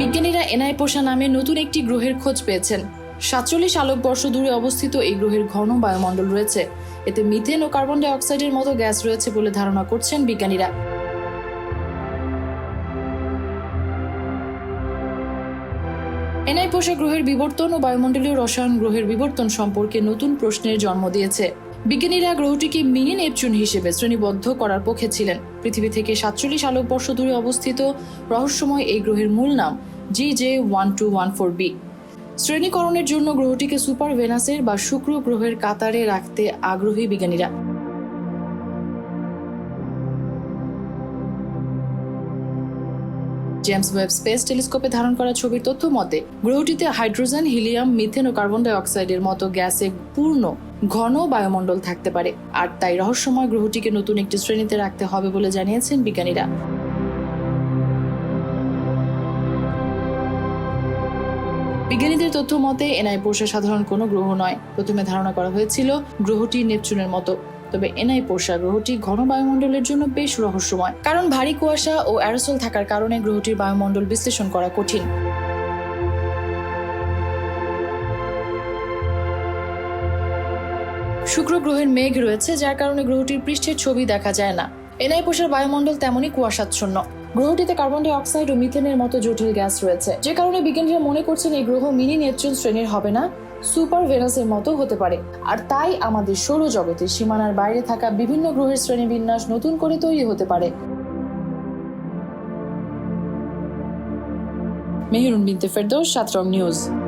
বিজ্ঞানীরা এনআইপোষা নামে নতুন একটি গ্রহের খোঁজ পেয়েছেন। সাতচল্লিশ আলোক বর্ষ দূরে অবস্থিত এই গ্রহের ঘন বায়ুমণ্ডল রয়েছে। এতে মিথেন ও কার্বন ডাই অক্সাইডের মতো গ্যাস রয়েছে বলে ধারণা করছেন বিজ্ঞানীরা। এনআইপোষা গ্রহের বিবর্তন ও বায়ুমণ্ডলীয় রসায়ন গ্রহের বিবর্তন সম্পর্কে নতুন প্রশ্নের জন্ম দিয়েছে। বিজ্ঞানীরা গ্রহটিকে মিনি নেপচুন হিসেবে শ্রেণীবদ্ধ করার পক্ষে ছিলেন। পৃথিবী থেকে সাতচল্লিশ আলোকবর্ষ দূরে অবস্থিত রহস্যময় এই গ্রহের মূল নাম G J one two one four B শ্রেণীকরণের জন্য গ্রহটিকে সুপার ভেনাসের বা শুক্র গ্রহের কাতারে রাখতে আগ্রহী বিজ্ঞানীরা। জেমস ওয়েব স্পেস টেলিস্কোপে ধারণ করা ছবির তথ্য মতে, গ্রহটিতে হাইড্রোজেন, হিলিয়াম, মিথেন ও কার্বন ডাই অক্সাইডের মতো গ্যাসে পূর্ণ ঘন বায়ুমণ্ডল থাকতে পারে। আর তাই রহস্যময় গ্রহটিকে নতুন একটি শ্রেণীতে রাখতে হবে বলে জানিয়েছেন বিজ্ঞানীরা। বিজ্ঞানীদের তথ্য মতে, এনআই পোষা সাধারণ কোনো গ্রহ নয়। প্রথমে ধারণা করা হয়েছিল গ্রহটি নেপচুনের মতো। তবে এনআই পোষা গ্রহটি ঘন বায়ুমণ্ডলের জন্য বেশ রহস্যময়। কারণ ভারী কুয়াশা ও অ্যারোসল থাকার কারণে গ্রহটির বায়ুমণ্ডল বিশ্লেষণ করা কঠিন। শুক্র গ্রহের মেঘ রয়েছে, যার কারণে গ্রহটির পৃষ্ঠের ছবি দেখা যায় না। এনআই পোষার বায়ুমণ্ডল তেমনই কুয়াশাচ্ছন্ন। গ্রহটিতে কার্বন ডাই অক্সাইড ও মিথেনের মতো জটিল গ্যাস রয়েছে, যে কারণে বিজ্ঞানীরা মনে করছেন এই গ্রহ মিনি নেপচুন শ্রেণির হবে না। সুপার ভেনাসের মতো হতে পারে। আর তাই আমাদের সৌরজগতের সীমানার বাইরে থাকা বিভিন্ন গ্রহের শ্রেণীবিন্যাস নতুন করে তৈরি হতে পারে। মেহরুন বিনতে ফেরদৌস, সাতরং নিউজ।